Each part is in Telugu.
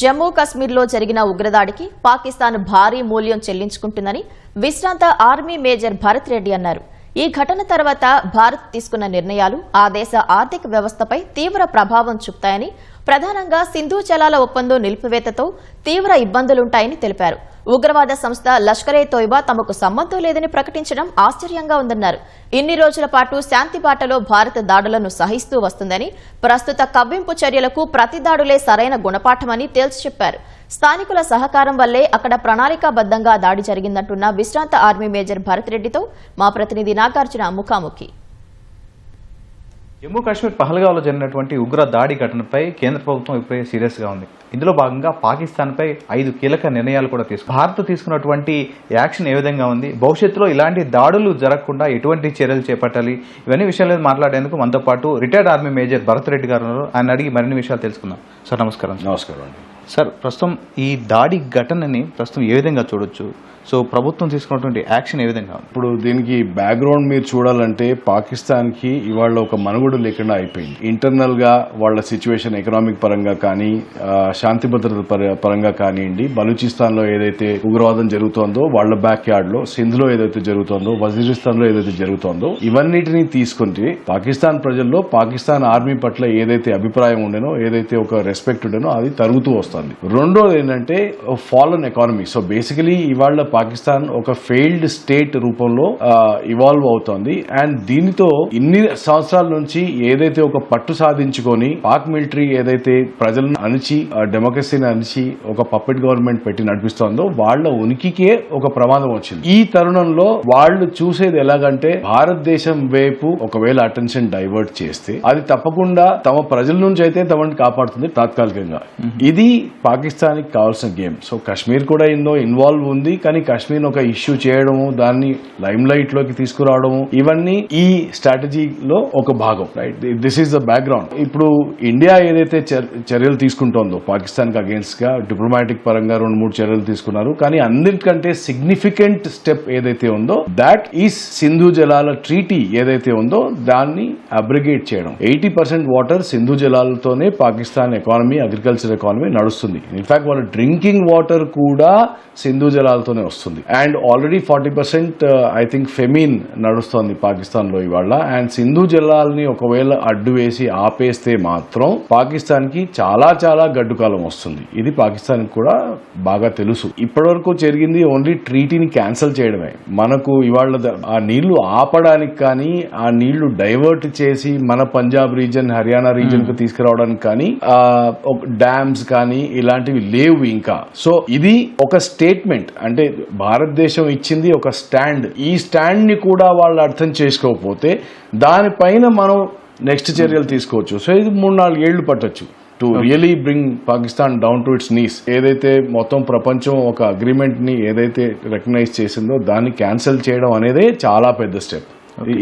జమ్మూ కశ్మీర్లో జరిగిన ఉగ్రదాడికి పాకిస్తాన్ భారీ మూల్యం చెల్లించుకుంటుందని విశ్రాంత ఆర్మీ మేజర్ భరత్ రెడ్డి అన్నారు. ఈ ఘటన తర్వాత భారత్ తీసుకున్న నిర్ణయాలు ఆ దేశ ఆర్థిక వ్యవస్థపై తీవ్ర ప్రభావం చూపుతాయని ప్రధానంగా సింధు జలాల ఒప్పందం నిలిపివేతతో తీవ్ర ఇబ్బందులుంటాయని తెలిపారు. ఉగ్రవాద సంస్థ లష్కరే తోయిబా తమకు సంబంధం లేదని ప్రకటించడం ఆశ్చర్యంగా ఉందన్నారు. ఇన్ని రోజుల పాటు శాంతి బాటలో భారత దాడులను సహిస్తూ వస్తుందని ప్రస్తుత కవ్వింపు చర్యలకు ప్రతి దాడులే సరైన గుణపాఠమని తేల్చి చెప్పారు. స్థానికుల సహకారం వల్లే అక్కడ ప్రణాళికాబద్దంగా దాడి జరిగిందంటున్న విశ్రాంత ఆర్మీ మేజర్ భరత్ రెడ్డితో మా ప్రతినిధి నాగార్జున ముఖాముఖి. జమ్మూ కాశ్మీర్ పహల్గావ్లో జరిగినటువంటి ఉగ్ర దాడి ఘటనపై కేంద్ర ప్రభుత్వం ఇప్పుడే సీరియస్గా ఉంది. ఇందులో భాగంగా పాకిస్తాన్పై ఐదు కీలక నిర్ణయాలు కూడా తీసుకు భారత్ తీసుకున్నటువంటి యాక్షన్ ఏ విధంగా ఉంది? భవిష్యత్తులో ఇలాంటి దాడులు జరగకుండా ఎటువంటి చర్యలు చేపట్టాలి? ఇవన్నీ విషయాల మీద మాట్లాడేందుకు మనతో పాటు retired army major Bharat Reddy గారు ఉన్నారు. ఆయన అడిగి మరిన్ని విషయాలు తెలుసుకుందాం. సార్ నమస్కారం. నమస్కారం అండి. సార్ ప్రస్తుతం ఈ దాడి ఘటనని ప్రస్తుతం ఏ విధంగా చూడొచ్చు? సో ప్రభుత్వం తీసుకున్నటువంటి యాక్షన్ ఏ విధంగా ఇప్పుడు దీనికి బ్యాక్గ్రౌండ్ మీరు చూడాలంటే పాకిస్తాన్కి ఇవాళ ఒక మనుగడు లేకుండా అయిపోయింది. ఇంటర్నల్గా వాళ్ళ సిచ్యువేషన్ ఎకనామిక్ పరంగా కానీ శాంతి భద్రత పర- పరంగా కానివ్వండి బలూచిస్తాన్లో ఏదైతే ఉగ్రవాదం జరుగుతోందో వాళ్ళ బ్యాక్ యార్డ్లో సింధ్లో ఏదైతే జరుగుతోందో వజీరిస్తాన్లో ఏదైతే జరుగుతోందో ఇవన్నిటిని తీసుకుంటే పాకిస్తాన్ ప్రజల్లో పాకిస్తాన్ ఆర్మీ పట్ల ఏదైతే అభిప్రాయం ఉండేనో ఏదైతే ఒక రెస్పెక్ట్ ఉండేనో అది తరుగుతూ వస్తుంది. రెండోది ఏంటంటే ఫాలన్ ఎకానమీ. సో బేసికలీ ఇవాళ పాకిస్తాన్ ఒక ఫెయిల్డ్ స్టేట్ రూపంలో ఇవాల్వ్ అవుతోంది. అండ్ దీనితో ఇన్ని సంవత్సరాల నుంచి ఏదైతే ఒక పట్టు సాధించుకొని పాక్ మిలిటరీ ఏదైతే ప్రజలను అణిచి డెమోక్రసీని అణిచి ఒక పప్పెట్ గవర్నమెంట్ పెట్టి నడిపిస్తోందో వాళ్ళ ఉనికికే ఒక ప్రమాదం వచ్చింది. ఈ తరుణంలో వాళ్ళు చూసేది ఎలాగంటే భారతదేశం వైపు ఒకవేళ అటెన్షన్ డైవర్ట్ చేస్తే అది తప్పకుండా తమ ప్రజల నుంచి అయితే తమని కాపాడుతుంది తాత్కాలికంగా. ఇది పాకిస్తాన్కి కావాల్సిన గేమ్. సో కాశ్మీర్ కూడా ఇందో ఇన్వాల్వ్ ఉంది. కానీ కాశ్మీర్ ఒక ఇష్యూ చేయడము దాన్ని లైమ్ లైట్లోకి తీసుకురావడము ఇవన్నీ ఈ స్ట్రాటజీలో ఒక భాగం right this is the background ఇప్పుడు ఇండియా ఏదైతే చర్- చర్యలు తీసుకుంటోందో పాకిస్తాన్కి అగేన్స్ట్గా డిప్లొమాటిక్ పరంగా రెండు మూడు చర్యలు తీసుకున్నారు కానీ అందరికంటే సిగ్నిఫికెంట్ స్టెప్ ఏదైతే ఉందో దాట్ ఈస్ సింధు జలాల ట్రీటీ ఏదైతే ఉందో దాన్ని అబ్రిగేట్ చేయడం. ఎయిటీ పర్సెంట్ వాటర్ సింధు జలాలతోనే పాకిస్తాన్ ఎకానమీ అగ్రికల్చర్ ఎకానమీ నడుస్తుంది. ఇన్ఫాక్ట్ వాళ్ళ డ్రింకింగ్ వాటర్ కూడా సింధు జలాలతోనే వస్తుంది. And already forty percent I think famine నడుస్తోంది పాకిస్తాన్లో ఇవాళ. అండ్ సింధు జలాల్ని ఒకవేళ అడ్డు వేసి ఆపేస్తే మాత్రం పాకిస్తాన్కి చాలా చాలా గడ్డు కాలం వస్తుంది. ఇది పాకిస్తాన్ కూడా బాగా తెలుసు. ఇప్పటివరకు జరిగింది ఓన్లీ ట్రీటీని క్యాన్సిల్ చేయడమే. మనకు ఇవాళ ఆ నీళ్ళు ఆపడానికి కానీ ఆ నీళ్ళు డైవర్ట్ చేసి మన పంజాబ్ రీజన్ హర్యానా రీజన్కు తీసుకురావడానికి కానీ డ్యామ్స్ కానీ ఇలాంటివి లేవు ఇంకా. సో ఇది ఒక స్టేట్మెంట్ అంటే భారతదేశం ఇచ్చింది ఒక స్టాండ్. ఈ స్టాండ్ని కూడా వాళ్ళు అర్థం చేసుకోకపోతే దానిపైన మనం నెక్స్ట్ చర్యలు తీసుకోవచ్చు. సో ఇది మూడు నాలుగు ఏళ్ళు పట్టొచ్చు. To really bring Pakistan down to its knees ఏదైతే మొత్తం ప్రపంచం ఒక అగ్రిమెంట్ని ఏదైతే రికగ్నైజ్ చేసిందో దాన్ని క్యాన్సిల్ చేయడం అనేదే చాలా పెద్ద స్టెప్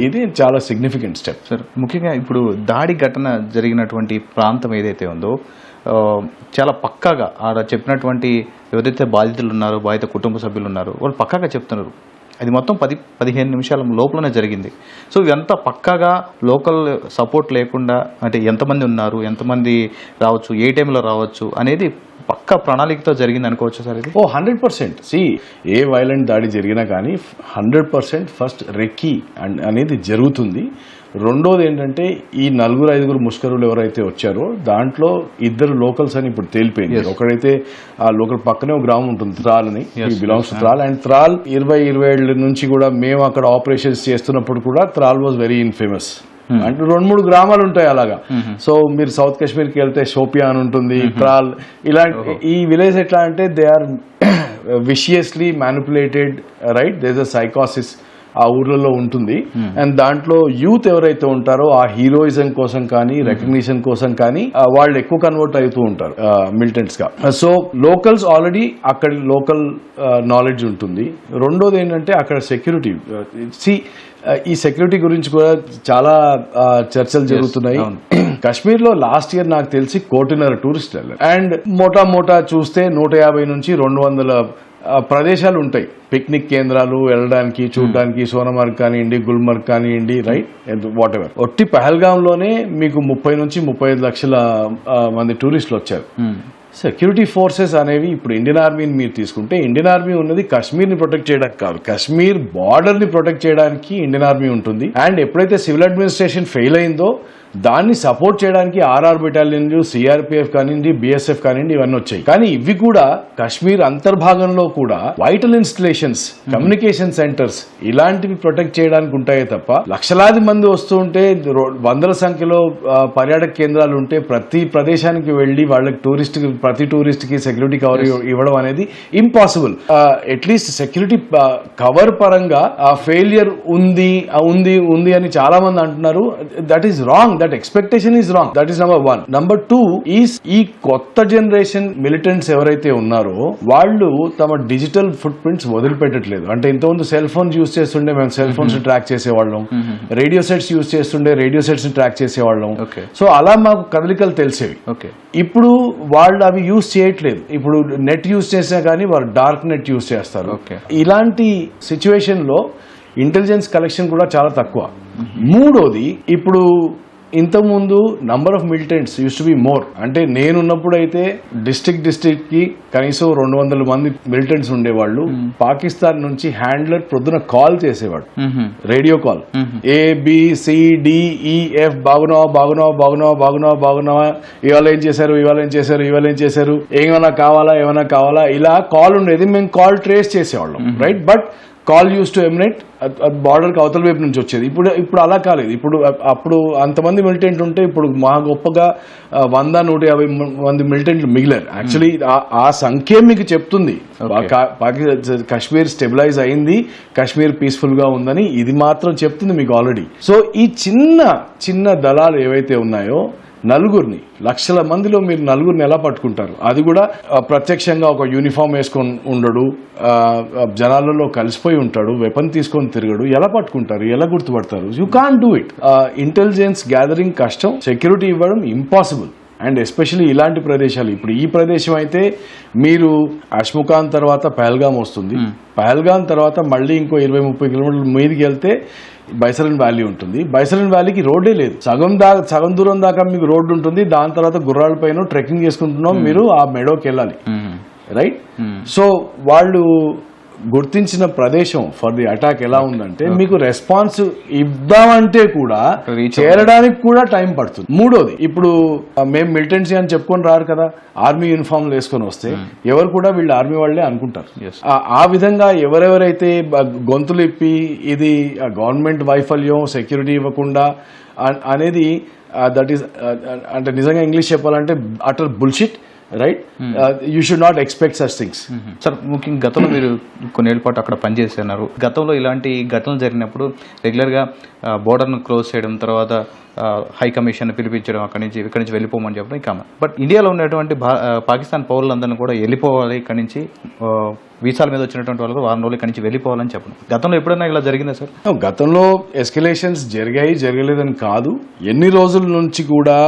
ఇది చాలా సిగ్నిఫికెంట్ స్టెప్ సార్ ముఖ్యంగా ఇప్పుడు దాడి ఘటన జరిగినటువంటి ప్రాంతం ఏదైతే ఉందో చాలా పక్కాగా ఆడ చెప్పినటువంటి ఎవరైతే బాధితులు ఉన్నారో బాధిత కుటుంబ సభ్యులు ఉన్నారో వాళ్ళు పక్కాగా చెప్తున్నారు. అది మొత్తం పది పదిహేను నిమిషాల లోపలనే జరిగింది. సో ఇవంతా పక్కాగా లోకల్ సపోర్ట్ లేకుండా అంటే ఎంతమంది ఉన్నారు ఎంతమంది రావచ్చు ఏ టైంలో రావచ్చు అనేది పక్కా ప్రణాళికతో జరిగింది అనుకోవచ్చు సార్ ఇది? ఓ hundred percent. See a violent దాడి జరిగినా కానీ హండ్రెడ్ పర్సెంట్ ఫస్ట్ రెక్కీ అనేది జరుగుతుంది. రెండోది ఏంటంటే ఈ నలుగురు ఐదుగురు ముష్కరులు ఎవరైతే వచ్చారో దాంట్లో ఇద్దరు లోకల్స్ అని ఇప్పుడు తేలిపోయింది. ఒకడైతే ఆ లోకల్ పక్కనే ఒక గ్రామం ఉంటుంది త్రాల్ అని. Belongs to Tral. And Tral ఇరవై ఇరవై ఏళ్ళ నుంచి కూడా మేము అక్కడ ఆపరేషన్స్ చేస్తున్నప్పుడు కూడా త్రాల్ వాజ్ వెరీ ఇన్ఫేమస్ అంటే రెండు మూడు గ్రామాలు ఉంటాయి అలాగా. సో మీరు సౌత్ కాశ్మీర్కి వెళ్తే షోపియా అని ఉంటుంది త్రాల్. ఇలాంటి ఈ విలేజ్ ఎట్లా అంటే they are viciously manipulated right there's a సైకాసిస్ ఆ ఊర్లలో ఉంటుంది. అండ్ దాంట్లో యూత్ ఎవరైతే ఉంటారో ఆ హీరోయిజం కోసం కానీ రికగ్నిషన్ కోసం కానీ వాళ్ళు ఎక్కువ కన్వర్ట్ అవుతూ ఉంటారు మిలిటెంట్స్గా సో లోకల్స్ ఆల్రెడీ అక్కడ లోకల్ నాలెడ్జ్ ఉంటుంది. రెండోది ఏంటంటే అక్కడ సెక్యూరిటీ సి ఈ సెక్యూరిటీ గురించి కూడా చాలా చర్చలు జరుగుతున్నాయి. కాశ్మీర్లో లాస్ట్ ఇయర్ నాకు తెలిసి కోటిన్నర టూరిస్ట్ అండ్ మోటా మోటా చూస్తే నూట యాభై నుంచి రెండు వందల ప్రదేశాలు ఉంటాయి. పిక్నిక్ కేంద్రాలు వెళ్ళడానికి చూడడానికి సోనమార్గ్ కానివ్వండి గుల్మర్గ్ కానివ్వండి రైట్ వాట్ ఎవర్ ఒట్టి పహల్గామ్లోనే మీకు ముప్పై నుంచి ముప్పై ఐదు లక్షల మంది టూరిస్టులు వచ్చారు. సెక్యూరిటీ ఫోర్సెస్ అనేవి ఇప్పుడు ఇండియన్ ఆర్మీని మీరు తీసుకుంటే ఇండియన్ ఆర్మీ ఉన్నది కాశ్మీర్ని ప్రొటెక్ట్ చేయడానికి కాదు. కాశ్మీర్ బార్డర్ని ప్రొటెక్ట్ చేయడానికి ఇండియన్ ఆర్మీ ఉంటుంది. అండ్ ఎప్పుడైతే సివిల్ అడ్మినిస్ట్రేషన్ ఫెయిల్ అయిందో దాన్ని సపోర్ట్ చేయడానికి ఆర్ఆర్ బెటాలియన్ సిఆర్పిఎఫ్ కానివ్వండి బిఎస్ఎఫ్ కానివ్వండి ఇవన్నీ వచ్చాయి. కానీ ఇవి కూడా కాశ్మీర్ అంతర్భాగంలో కూడా వైటల్ ఇన్స్టలేషన్స్ కమ్యూనికేషన్ సెంటర్స్ ఇలాంటివి ప్రొటెక్ట్ చేయడానికి ఉంటాయే తప్ప లక్షలాది మంది వస్తూ ఉంటే వందల సంఖ్యలో పర్యాటక కేంద్రాలు ఉంటే ప్రతి ప్రదేశానికి వెళ్ళి వాళ్ళకి టూరిస్ట్ ప్రతి టూరిస్ట్కి సెక్యూరిటీ కవర్ ఇవ్వడం అనేది ఇంపాసిబుల్ అట్లీస్ట్ సెక్యూరిటీ కవర్ పరంగా ఆ ఫెయిలియర్ ఉంది ఉంది ఉంది అని చాలా మంది అంటున్నారు. That is wrong that expectation is wrong that is number one number two is ఈ కొత్త జనరేషన్ మిలిటెంట్స్ ఎవరైతే ఉన్నారో వాళ్ళు తమ డిజిటల్ ఫుట్ ప్రింట్స్ వదిలిపెట్టట్లేదు. అంటే ఇంతకుముందు సెల్ ఫోన్స్ యూస్ చేస్తుండే మేము సెల్ ఫోన్స్ ట్రాక్ చేసేవాళ్ళం. రేడియో సెట్స్ యూస్ చేస్తుండే రేడియో సెట్స్ ట్రాక్ చేసేవాళ్ళం. సో అలా మాకు కదలికలు తెలిసేవి. ఓకే ఇప్పుడు వాళ్ళు అవి యూస్ చేయట్లేదు. ఇప్పుడు నెట్ యూస్ చేసినా కానీ వాళ్ళు డార్క్ నెట్ యూస్ చేస్తారు. ఇలాంటి సిచ్యువేషన్లో ఇంటెలిజెన్స్ కలెక్షన్ కూడా చాలా తక్కువ. మూడోది ఇప్పుడు ఇంతకుముందు number of militants used to be more అంటే నేనున్నప్పుడు అయితే డిస్ట్రిక్ట్ డిస్ట్రిక్ట్కి కనీసం రెండు వందల మంది మిలిటెంట్స్ ఉండేవాళ్ళు. పాకిస్తాన్ నుంచి హ్యాండ్లర్ ప్రొద్దున కాల్ చేసేవాడు. Radio call A B C D E F బాగున్నావా బాగున్నావా బాగున్నావా బాగున్నావా బాగున్నావా ఇవాళ ఏం చేశారు ఇవాళ ఏం చేశారు ఇవాళ ఏం చేశారు ఏమైనా కావాలా ఏమైనా కావాలా ఇలా కాల్ ఉండేది. మేము కాల్ ట్రేస్ చేసేవాళ్ళం right but call used to emanate బార్డర్కి అవతల వైపు నుంచి వచ్చేది. ఇప్పుడు ఇప్పుడు అలా కాలేదు. ఇప్పుడు అప్పుడు అంతమంది మిలిటెంట్ ఉంటే ఇప్పుడు మా గొప్పగా వంద నూట యాభై మంది మిలిటెంట్లు మిగిలారు. యాక్చువల్లీ ఆ సంఖ్య మీకు చెప్తుంది. కాశ్మీర్ స్టెబిలైజ్ అయింది కాశ్మీర్ పీస్ఫుల్గా ఉందని ఇది మాత్రం చెప్తుంది మీకు ఆల్రెడీ సో ఈ చిన్న చిన్న దళాలు ఏవైతే ఉన్నాయో నలుగురిని లక్షల మందిలో మీరు నలుగురిని ఎలా పట్టుకుంటారు? అది కూడా ప్రత్యక్షంగా ఒక యూనిఫామ్ వేసుకొని ఉండడు జనాలలో కలిసిపోయి ఉంటాడు వెపన్ తీసుకొని తిరగడు. ఎలా పట్టుకుంటారు? ఎలా గుర్తుపడతారు? You can do it intelligence gathering కష్టం సెక్యూరిటీ ఇవ్వడం ఇంపాసిబుల్ అండ్ ఎస్పెషల్లీ ఇలాంటి ప్రదేశాలు ఇప్పుడు ఈ ప్రదేశం అయితే మీరు అష్ముఖాన్ తర్వాత పహల్గాం వస్తుంది. పహల్గాం తర్వాత మళ్ళీ ఇంకో ఇరవై ముప్పై కిలోమీటర్ల మీదకి వెళ్తే బైసరన్ వ్యాలీ ఉంటుంది. బైసరన్ వ్యాలీకి రోడ్డే లేదు. సగం దా సగం దూరం దాకా మీకు రోడ్డు ఉంటుంది. దాని తర్వాత గుర్రాల పైన ట్రెక్కింగ్ చేసుకుంటున్నాం. మీరు ఆ మెడోకి వెళ్ళాలి. రైట్? సో వాళ్ళు గుర్తించిన ప్రదేశం ఫర్ ది అటాక్ ఎలా ఉందంటే మీకు రెస్పాన్స్ ఇద్దామంటే కూడా చేరడానికి కూడా టైం పడుతుంది. మూడోది ఇప్పుడు మేము మిలిటెన్సీ అని చెప్పుకొని రారు కదా ఆర్మీ యూనిఫామ్ వేసుకొని వస్తే ఎవరు కూడా వీళ్ళు ఆర్మీ వాళ్ళే అనుకుంటారు. ఆ- విధంగా ఎవరెవరైతే గొంతులు ఇప్పి ఇది గవర్నమెంట్ వైఫల్యం సెక్యూరిటీ ఇవ్వకుండా అనేది దట్ ఈస్ అంటే నిజంగా ఇంగ్లీష్ చెప్పాలంటే utter bullshit right you should not expect such things sir ముఖ్యంగా గతంలో మీరు కొన్నేళ్ళ పాటు అక్కడ పనిచేస్తున్నారు గతంలో ఇలాంటి ఘటనలు జరిగినప్పుడు రెగ్యులర్గా బోర్డర్ను క్లోజ్ చేయడం తర్వాత హై కమిషన్ పిలిపించడం అక్కడి నుంచి ఇక్కడి నుంచి వెళ్ళిపోమని చెప్పడం కామన్. బట్ ఇండియాలో ఉన్నటువంటి పాకిస్తాన్ పౌరులందరినీ కూడా వెళ్ళిపోవాలి ఇక్కడి నుంచి వీసాల మీద వచ్చినటువంటి వాళ్ళు వారం రోజులు ఇక్కడి నుంచి వెళ్ళిపోవాలని చెప్పడం గతంలో ఎప్పుడైనా ఇలా జరిగిందా సార్ గతంలో ఎస్కలేషన్స్ జరిగాయి జరగలేదని కాదు. ఎన్ని రోజుల నుంచి కూడా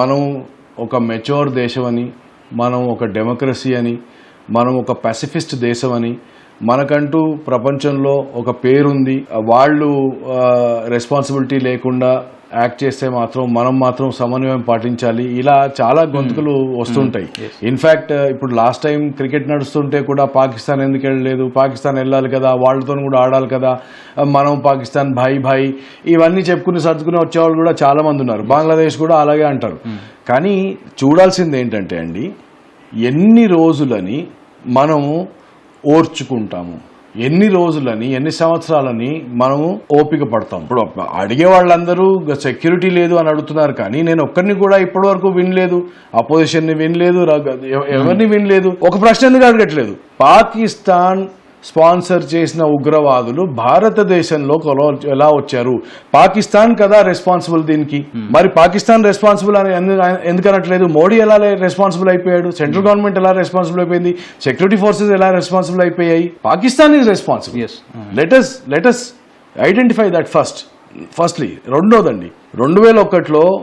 మనం ఒక మెచ్యూర్ దేశం అని మనం ఒక డెమోక్రసీ అని మనం ఒక పసిఫిస్ట్ దేశం అని మనకంటూ ప్రపంచంలో ఒక పేరుంది. వాళ్ళు రెస్పాన్సిబిలిటీ లేకుండా యాక్ట్ చేస్తే మాత్రం మనం మాత్రం సమన్వయం పాటించాలి. ఇలా చాలా గొంతుకులు వస్తుంటాయి ఇన్ఫాక్ట్ ఇప్పుడు లాస్ట్ టైం క్రికెట్ నడుస్తుంటే కూడా పాకిస్తాన్ ఎందుకు వెళ్ళలేదు? పాకిస్తాన్ వెళ్ళాలి కదా వాళ్ళతో కూడా ఆడాలి కదా. మనం పాకిస్తాన్ భాయ్ భాయ్ ఇవన్నీ చెప్పుకుని సర్దుకుని వచ్చేవాళ్ళు కూడా చాలా మంది ఉన్నారు. బంగ్లాదేశ్ కూడా అలాగే అంటారు. కానీ చూడాల్సింది ఏంటంటే అండి ఎన్ని రోజులని మనము ఓర్చుకుంటాము? ఎన్ని రోజులని ఎన్ని సంవత్సరాలని మనము ఓపిక పడతాం ఇప్పుడు అడిగే వాళ్ళందరూ సెక్యూరిటీ లేదు అని అడుగుతున్నారు కానీ నేను ఒక్కరిని కూడా ఇప్పటి వరకు వినలేదు అపోజిషన్ని వినలేదు ఎవరిని వినలేదు. ఒక ప్రశ్న ఎందుకు అడగట్లేదు? పాకిస్తాన్ స్పాన్సర్ చేసిన ఉగ్రవాదులు భారతదేశంలో ఎలా వచ్చారు? పాకిస్తాన్ కదా రెస్పాన్సిబుల్ దీనికి. మరి పాకిస్తాన్ రెస్పాన్సిబుల్ అని ఎందు- ఎందుకు అనట్లేదు? మోడీ ఎలా రెస్పాన్సిబుల్ అయిపోయాడు? సెంట్రల్ గవర్నమెంట్ ఎలా రెస్పాన్సిబుల్ అయిపోయింది? సెక్యూరిటీ ఫోర్సెస్ ఎలా రెస్పాన్సిబుల్ అయిపోయాయి? Pakistan is responsible yes let us let us identify that first firstly రెండోదండి. రెండు వేల ఒకటిలో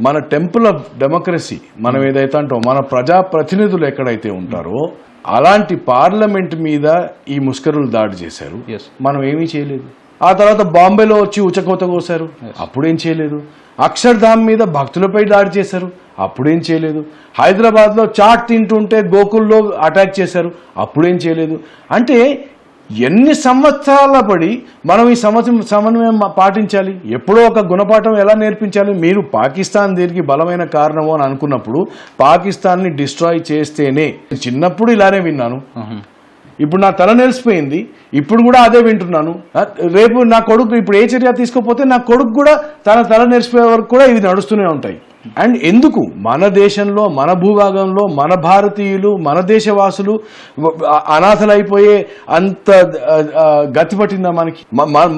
మన టెంపుల్ ఆఫ్ డెమోక్రసీ మనం ఏదైతే అంటాం మన ప్రజా ప్రతినిధులు ఎక్కడైతే ఉంటారో అలాంటి పార్లమెంట్ మీద ఈ ముష్కరులు దాడి చేశారు. మనం ఏమీ చేయలేదు. ఆ తర్వాత బాంబేలో వచ్చి ఉచకోత కోసారు అప్పుడేం చేయలేదు. అక్షర్ధామ్ మీద భక్తులపై దాడి చేశారు. అప్పుడేం చేయలేదు. హైదరాబాద్లో చాట్ తింటుంటే గోకుల్లో అటాక్ చేశారు. అప్పుడేం చేయలేదు. అంటే ఎన్ని సంవత్సరాల పడి మనం ఈ సమస్య సమన్వయం పాటించాలి? ఎప్పుడో ఒక గుణపాఠం ఎలా నేర్పించాలి? మీరు పాకిస్తాన్ దీనికి బలమైన కారణము అని అనుకున్నప్పుడు పాకిస్తాన్ని డిస్ట్రాయ్ చేస్తేనే. చిన్నప్పుడు ఇలానే విన్నాను. ఇప్పుడు నా తల నెలిసిపోయింది. ఇప్పుడు కూడా అదే వింటున్నాను. రేపు నా కొడుకు ఇప్పుడు ఏ చర్య తీసుకోకపోతే నా కొడుకు కూడా తన తల నెరిసిపోయే వరకు కూడా ఇవి నడుస్తూనే ఉంటాయి. అండ్ ఎందుకు? మన దేశంలో మన భూభాగంలో మన భారతీయులు మన దేశవాసులు అనాథలైపోయే అంత గతి పట్టిందా మనకి?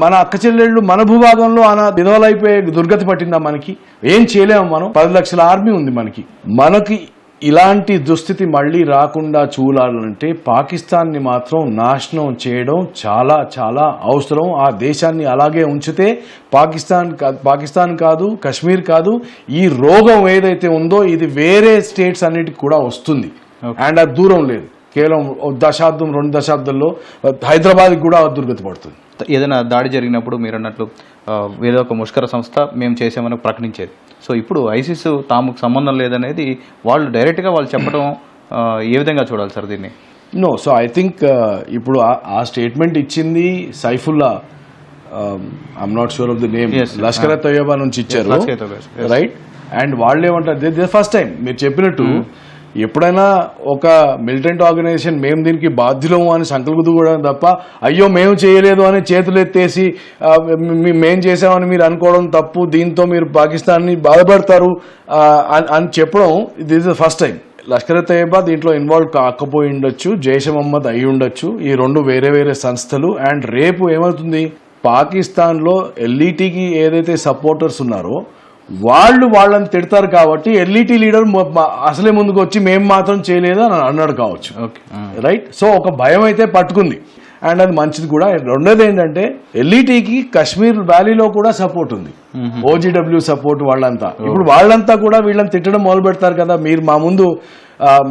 మన అక్క చెల్లెళ్ళు మన భూభాగంలో అనా విధవలైపోయే దుర్గతి పట్టిందా మనకి? ఏం చేయలేము మనం? పది లక్షల ఆర్మీ ఉంది మనకి. మనకి ఇలాంటి దుస్థితి మళ్ళీ రాకుండా చూడాలంటే పాకిస్తాన్ని మాత్రం నాశనం చేయడం చాలా చాలా అవసరం. ఆ దేశాన్ని అలాగే ఉంచితే పాకిస్తాన్ పాకిస్తాన్ కాదు కశ్మీర్ కాదు ఈ రోగం ఏదైతే ఉందో ఇది వేరే స్టేట్స్ అన్నిటికి కూడా వస్తుంది. అండ్ అది దూరం లేదు. కేవలం దశాబ్దం రెండు దశాబ్దంలో హైదరాబాద్కి కూడా దుర్గతి పడుతుంది ఏదైనా దాడి జరిగినప్పుడు మీరు అన్నట్లు ఏదో ఒక ముష్కర సంస్థ మేము చేసామని ప్రకటించేది. సో ఇప్పుడు ఐసిస్ తాముకు సంబంధం లేదనేది వాళ్ళు డైరెక్ట్గా వాళ్ళు చెప్పడం ఏ విధంగా చూడాలి సార్ దీన్ని? నో సో ఐ థింక్ ఇప్పుడు ఆ- స్టేట్మెంట్ ఇచ్చింది Saifullah. I'm not sure of the name. Lashkar Taiba నుంచి ఇచ్చారు. రైట్ అండ్ వాళ్ళు ఏమంటారు ది ఫస్ట్ టైం మీరు చెప్పినట్టు ఎప్పుడైనా ఒక మిలిటెంట్ ఆర్గనైజేషన్ మేము దీనికి బాధ్యులము అని సంకల్పదుకోవడం తప్ప అయ్యో మేము చేయలేదు అని చేతులు ఎత్తేసి మే- మేం చేసామని మీరు అనుకోవడం తప్పు దీంతో మీరు పాకిస్తాన్ని బాధపడతారు అని- అని చెప్పడం this is first time Lashkar Taiba దీంట్లో ఇన్వాల్వ్ కాకపోయి ఉండొచ్చు జైష్ మహమ్మద్ అయి ఉండొచ్చు. ఈ రెండు వేరే వేరే సంస్థలు అండ్ రేపు ఏమవుతుంది? పాకిస్తాన్లో ఎల్ఈటీకి ఏదైతే సపోర్టర్స్ ఉన్నారో వాళ్ళు వాళ్ళని తిడతారు కాబట్టి ఎల్ఈటీ లీడర్ అసలే ముందుకు వచ్చి మేము మాత్రం చేయలేదు అని అన్నాడు కావచ్చు. ఓకే. రైట్ సో ఒక భయం అయితే పట్టుకుంది. అండ్ అది మంచిది కూడా. రెండోది ఏంటంటే ఎల్ఈటీకి కశ్మీర్ వ్యాలీలో కూడా సపోర్ట్ ఉంది. ఓజీడబ్ల్యూ సపోర్ట్ వాళ్ళంతా. ఇప్పుడు వాళ్ళంతా కూడా వీళ్ళని తిట్టడం మొదలు పెడతారు కదా. మీరు మా ముందు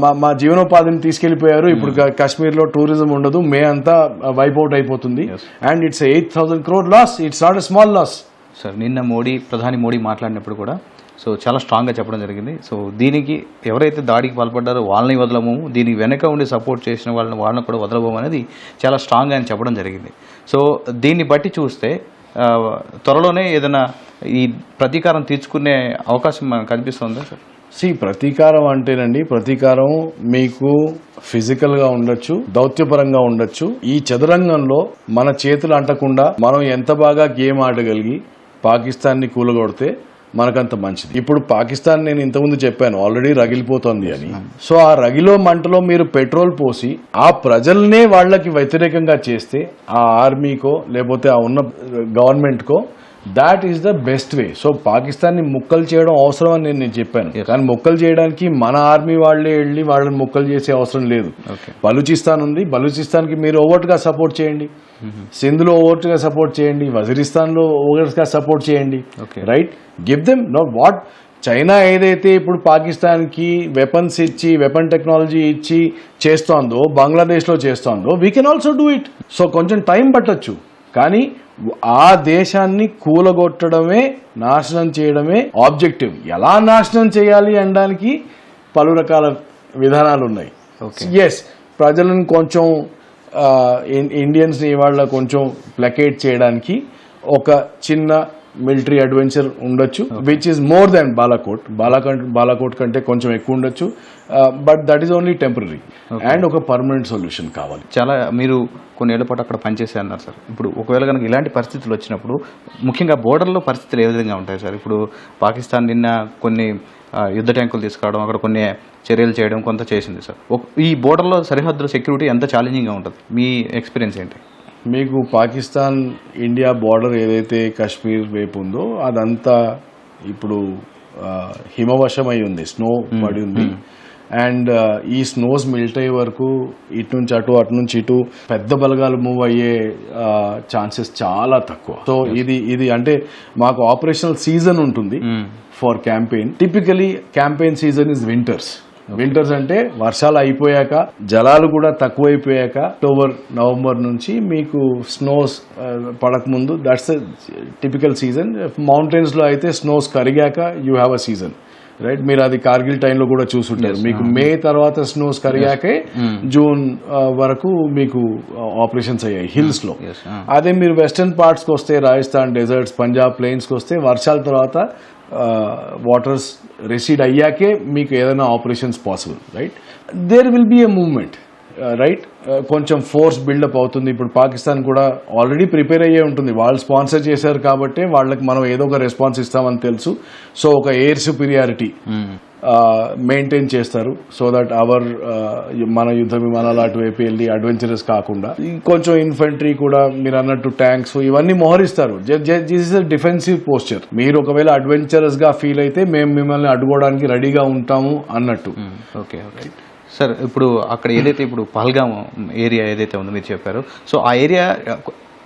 మా మా జీవనోపాధిని తీసుకెళ్ళిపోయారు ఇప్పుడు కాశ్మీర్లో టూరిజం ఉండదు. మే అంతా వైప్ అవుట్ అయిపోతుంది. And it's eight thousand crore loss it's not a small loss sir నిన్న మోడీ ప్రధాని మోడీ మాట్లాడినప్పుడు కూడా సో చాలా స్ట్రాంగ్గా చెప్పడం జరిగింది. సో దీనికి ఎవరైతే దాడికి పాల్పడ్డారో వాళ్ళని వదలము దీనికి వెనక ఉండి సపోర్ట్ చేసిన వాళ్ళని వాళ్ళని కూడా వదలబోము అనేది చాలా స్ట్రాంగ్గా అని చెప్పడం జరిగింది. సో దీన్ని బట్టి చూస్తే త్వరలోనే ఏదైనా ఈ ప్రతీకారం తీర్చుకునే అవకాశం మనకు కనిపిస్తుందా సార్ సి ప్రతీకారం అంటేనండి ప్రతీకారం మీకు ఫిజికల్గా ఉండొచ్చు దౌత్యపరంగా ఉండొచ్చు. ఈ చదరంగంలో మన చేతులు అంటకుండా మనం ఎంత బాగా గేమ్ ఆడగలిగి పాకిస్తాన్ని కూలగొడితే మనకంత మంచిది. ఇప్పుడు పాకిస్తాన్ నేను ఇంతకుముందు చెప్పాను ఆల్రెడీ రగిలిపోతోంది అని. సో ఆ రగిలో మంటలో మీరు పెట్రోల్ పోసి ఆ ప్రజల్నే వాళ్ళకి వ్యతిరేకంగా చేస్తే ఆ ఆర్మీకో లేకపోతే ఆ ఉన్న గవర్నమెంట్కో that is the best way so పాకిస్తాన్ని ముక్కలు చేయడం అవసరం అని నేను చెప్పాను. కానీ ముక్కలు చేయడానికి మన ఆర్మీ వాళ్ళే వెళ్ళి వాళ్ళని ముక్కలు చేసే అవసరం లేదు. బలూచిస్తాన్ ఉంది. బలూచిస్తాన్కి మీరు ఓవర్ట్గా సపోర్ట్ చేయండి. సింధ్లో ఓవర్ట్గా సపోర్ట్ చేయండి వజీరిస్తాన్లో ఓవర్ట్గా సపోర్ట్ చేయండి. Right give them know what China ఏదైతే ఇప్పుడు పాకిస్తాన్కి వెపన్స్ ఇచ్చి వెపన్ టెక్నాలజీ ఇచ్చి చేస్తోందో బంగ్లాదేశ్లో చేస్తోందో we can also do it so కొంచెం టైం పట్టొచ్చు. కానీ ఆ దేశాన్ని కూలగొట్టడమే నాశనం చేయడమే ఆబ్జెక్టివ్ ఎలా నాశనం చేయాలి అనడానికి పలు రకాల విధానాలు ఉన్నాయి ఎస్ ప్రజలను కొంచెం ఇండియన్స్ని ఇవాళ కొంచెం ప్లకేట్ చేయడానికి ఒక చిన్న మిలిటరీ అడ్వెంచర్ ఉండొచ్చు which is more than Balakot Balakot Balakot కంటే కొంచెం ఎక్కువ ఉండొచ్చు. But that is only temporary and ఒక పర్మనెంట్ సొల్యూషన్ కావాలి. చాలా మీరు కొన్ని ఏళ్ళ పాటు అక్కడ పనిచేసే అన్నారు సార్. ఇప్పుడు ఒకవేళ కనుక ఇలాంటి పరిస్థితులు వచ్చినప్పుడు ముఖ్యంగా బోర్డర్లో పరిస్థితులు ఏ విధంగా ఉంటాయి సార్? ఇప్పుడు పాకిస్తాన్ నిన్న కొన్ని యుద్ధ ట్యాంకులు తీసుకురావడం అక్కడ కొన్ని చర్యలు చేయడం కొంత చేసింది సార్. ఈ బోర్డర్లో సరిహద్దుల సెక్యూరిటీ ఎంత ఛాలెంజింగ్గా ఉంటుంది? మీ ఎక్స్పీరియన్స్ ఏంటి? మీకు పాకిస్తాన్ ఇండియా బార్డర్ ఏదైతే కాశ్మీర్ వైపు ఉందో అదంతా ఇప్పుడు హిమవశమై ఉంది స్నో పడి ఉంది. అండ్ ఈ స్నోస్ మెల్ట్ అయ్యే వరకు ఇటు నుంచి అటు అటు నుంచి ఇటు పెద్ద బలగాలు మూవ్ అయ్యే ఛాన్సెస్ చాలా తక్కువ. సో ఇది ఇది అంటే మాకు ఆపరేషనల్ సీజన్ ఉంటుంది. For campaign. Typically campaign season is winters winters అంటే వర్షాలు అయిపోయాక జలాలు కూడా తక్కువైపోయాక అక్టోబర్ నవంబర్ నుంచి మీకు స్నోస్ పడక ముందు. దట్స్ టిపికల్ సీజన్ మౌంటైన్స్లో అయితే snows కరిగాక you have a season right మీరు అది కార్గిల్ టైంలో కూడా చూసుంటారు. మీకు మే తర్వాత స్నోస్ కరిగాకే జూన్ ఆ, వరకు మీకు ఆపరేషన్స్ అయ్యాయి హిల్స్లో. Yes, అదే మీరు వెస్టర్న్ పార్ట్స్కి వస్తే రాజస్థాన్ డెజర్ట్స్ పంజాబ్ ప్లెయిన్స్కి వస్తే వర్షాల తర్వాత వాటర్స్ రెసీడ్ అయ్యాకే మీకు ఏదైనా operations possible right there will be a movement right కొంచెం ఫోర్స్ బిల్డప్ అవుతుంది. ఇప్పుడు పాకిస్తాన్ కూడా ఆల్రెడీ ప్రిపేర్ అయ్యే ఉంటుంది. వాళ్ళు స్పాన్సర్ చేశారు కాబట్టి వాళ్ళకి మనం ఏదో ఒక రెస్పాన్స్ ఇస్తామని తెలుసు. సో ఒక ఎయిర్ సుపీరియారిటీ మెయింటైన్ చేస్తారు. సో దట్ అవర్ మన యుద్ధ విమానాలు అటువైపు వెళ్ళి అడ్వెంచరస్ కాకుండా కొంచెం ఇన్ఫంట్రీ కూడా మీరు అన్నట్టు ట్యాంక్స్ ఇవన్నీ మోహరిస్తారు. దిస్ ఇస్ డిఫెన్సివ్ పోస్చర్ మీరు ఒకవేళ అడ్వెంచరస్గా ఫీల్ అయితే మేము మిమ్మల్ని అడ్డుకోవడానికి రెడీగా ఉంటాము అన్నట్టు. ఓకే ఓకే సార్ ఇప్పుడు అక్కడ ఏదైతే ఇప్పుడు పహల్గామ్ ఏరియా ఏదైతే ఉందో మీరు చెప్పారు సో ఆ ఏరియా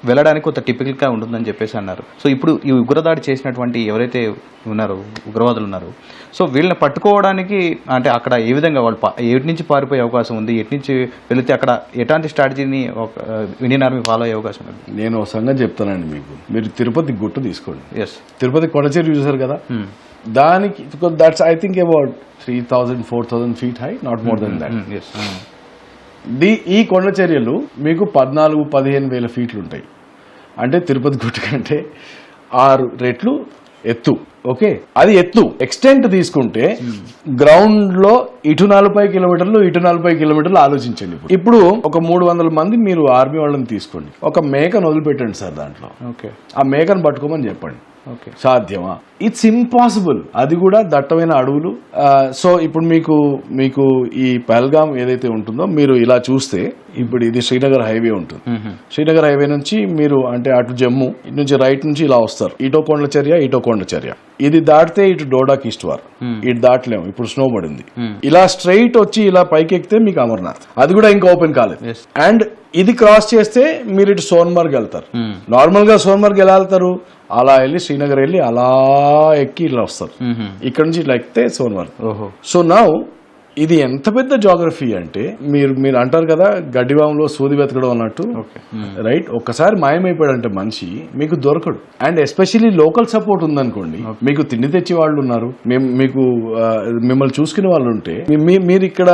వెళ్ళడానికి కొంత టిపికల్గా ఉంటుందని చెప్పేసి అన్నారు. సో ఇప్పుడు ఈ ఉగ్రదాడి చేసినటువంటి ఎవరైతే ఉన్నారో ఉగ్రవాదులు ఉన్నారు సో వీళ్ళని పట్టుకోవడానికి అంటే అక్కడ ఏ విధంగా వాళ్ళు ఎటు నుంచి పారిపోయే అవకాశం ఉంది? ఎటు నుంచి వెళితే అక్కడ ఎలాంటి స్ట్రాటజీని ఒక ఇండియన్ ఆర్మీ ఫాలో అయ్యే అవకాశం ఉంది? నేను ఒక సంగతి చెప్తానండి మీకు. మీరు తిరుపతి గుట్టు తీసుకోండి. ఎస్ తిరుపతి కొండచేరు చూసారు కదా? దానికి that's I think about three thousand four thousand feet high not more than that is the ఈ కొండ చర్యలు మీకు పద్నాలుగు పదిహేను వేల ఫీట్లు ఉంటాయి అంటే తిరుపతి గుట్ట కంటే ఆరు రెట్లు ఎత్తు. ఓకే? అది ఎత్తు. ఎక్స్టెంట్ తీసుకుంటే గ్రౌండ్లో ఇటు నలభై కిలోమీటర్లు ఇటు నలభై కిలోమీటర్లు ఆలోచించండి ఇప్పుడు. ఒక మూడు వందల మంది మీరు ఆర్మీ వాళ్ళని తీసుకోండి. ఒక మేకను వదిలిపెట్టండి సార్ దాంట్లో. ఓకే. ఆ మేకను పట్టుకోమని చెప్పండి. సాధ్యమా? ఇట్స్ ఇంపాసిబుల్ అది కూడా దట్టమైన అడవులు. సో ఇప్పుడు మీకు మీకు ఈ పహల్గామ్ ఏదైతే ఉంటుందో మీరు ఇలా చూస్తే ఇప్పుడు ఇది శ్రీనగర్ హైవే ఉంటుంది. శ్రీనగర్ హైవే నుంచి మీరు అంటే అటు జమ్మూ ఇటు నుంచి రైట్ నుంచి ఇలా వస్తారు. ఇటో కొండల చర్య ఇటో కొండ చర్య. ఇది దాటితే ఇటు డోడా కిష్ట్వార్ ఇటు దాటలేము. ఇప్పుడు స్నో పడింది. ఇలా స్ట్రైట్ వచ్చి ఇలా పైకి ఎక్కితే మీకు అమర్నాథ్. అది కూడా ఇంకా ఓపెన్ కాలేదు. అండ్ ఇది క్రాస్ చేస్తే మీరు ఇటు సోన్మర్గ్ వెళ్తారు. నార్మల్గా సోన్మర్గ్ ఎలా వెళ్తారు? అలా వెళ్ళి శ్రీనగర్ వెళ్ళి అలా ఎక్కి ఇలా వస్తారు. ఇక్కడ నుంచి ఇట్లా ఎక్కితే ఓహో. సో నౌ ఇది ఎంత పెద్ద జాగ్రఫీ అంటే మీరు మీరు అంటారు కదా గడ్డివామంలో సూది వెతకడం అన్నట్టు. రైట్ ఒక్కసారి మాయమైపోయాడంటే మనిషి మీకు దొరకడు. అండ్ ఎస్పెషల్లీ లోకల్ సపోర్ట్ ఉందనుకోండి మీకు తిండి తెచ్చి వాళ్ళు ఉన్నారు. మేము మీకు మిమ్మల్ని చూసుకునే వాళ్ళు ఉంటే మీరు ఇక్కడ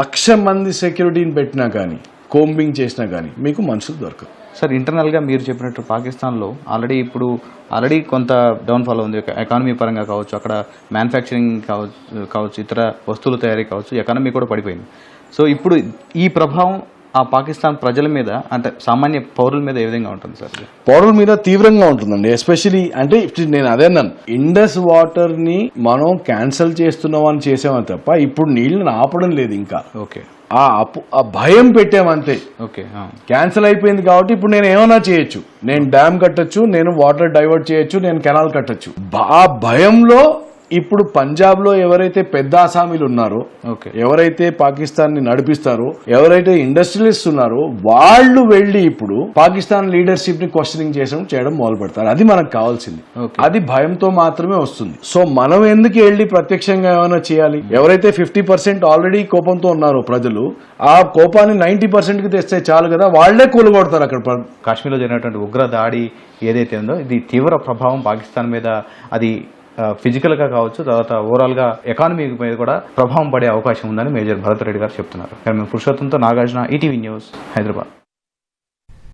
లక్ష మంది సెక్యూరిటీని పెట్టినా కానీ కోంబింగ్ చేసినా కానీ మీకు మనుషులు దొరకరు. సార్ ఇంటర్నల్గా మీరు చెప్పినట్టు పాకిస్తాన్లో ఆల్రెడీ ఇప్పుడు ఆల్రెడీ కొంత డౌన్ఫాల్ ఉంది. ఎకానమీ పరంగా కావచ్చు అక్కడ మ్యానుఫ్యాక్చరింగ్ కావచ్చు కావచ్చు ఇతర వస్తువుల తయారీ కావచ్చు ఎకానమీ కూడా పడిపోయింది. సో ఇప్పుడు ఈ ప్రభావం ఆ పాకిస్తాన్ ప్రజల మీద అంటే సామాన్య పౌరుల మీద ఏ విధంగా ఉంటుంది సార్? పౌరుల మీద తీవ్రంగా ఉంటుందండి. ఎస్పెషలీ అంటే నేను అదే అన్నాను. ఇండస్ వాటర్ని మనం క్యాన్సిల్ చేస్తున్నాం అని చేసామని తప్ప ఇప్పుడు నీళ్ళని ఆపడం లేదు ఇంకా. ఓకే ఆ అప్పు- ఆ భయం పెట్టామంతే ఓకే. క్యాన్సిల్ అయిపోయింది కాబట్టి ఇప్పుడు నేను ఏమైనా చేయొచ్చు. నేను డ్యామ్ కట్టొచ్చు నేను వాటర్ డైవర్ట్ చేయొచ్చు నేను కెనాల్ కట్టొచ్చు. ఆ భయంలో ఇప్పుడు పంజాబ్లో ఎవరైతే పెద్ద ఆసామీలు ఉన్నారో ఓకే. ఎవరైతే పాకిస్తాన్ని నడిపిస్తారో ఎవరైతే ఇండస్ట్రియలిస్ట్ ఉన్నారో వాళ్ళు వెళ్ళి ఇప్పుడు పాకిస్తాన్ లీడర్షిప్ని క్వశ్చనింగ్ చేయడం చేయడం మొదలు పెడతారు అది మనకు కావాల్సింది. అది భయంతో మాత్రమే వస్తుంది. సో మనం ఎందుకు వెళ్ళి ప్రత్యక్షంగా ఏమైనా చేయాలి? ఎవరైతే ఫిఫ్టీ పర్సెంట్ ఆల్రెడీ కోపంతో ఉన్నారో ప్రజలు ఆ కోపాన్ని నైన్టీ పర్సెంట్కి తెస్తే చాలు కదా వాళ్ళే కూలగొడతారు అక్కడ కాశ్మీర్లో జరిగినటువంటి ఉగ్ర దాడి ఏదైతే ఉందో ఇది తీవ్ర ప్రభావం పాకిస్తాన్ మీద అది ఫిజికల్గా కావచ్చు తర్వాత ఓవరాల్గా ఎకానమీ మీద కూడా ప్రభావం పడే అవకాశం ఉందని మేజర్ భరత్ రెడ్డి గారు చెప్తున్నారు. మేము పురుషోత్తంతో నాగార్జున ఈటీవీ న్యూస్ హైదరాబాద్.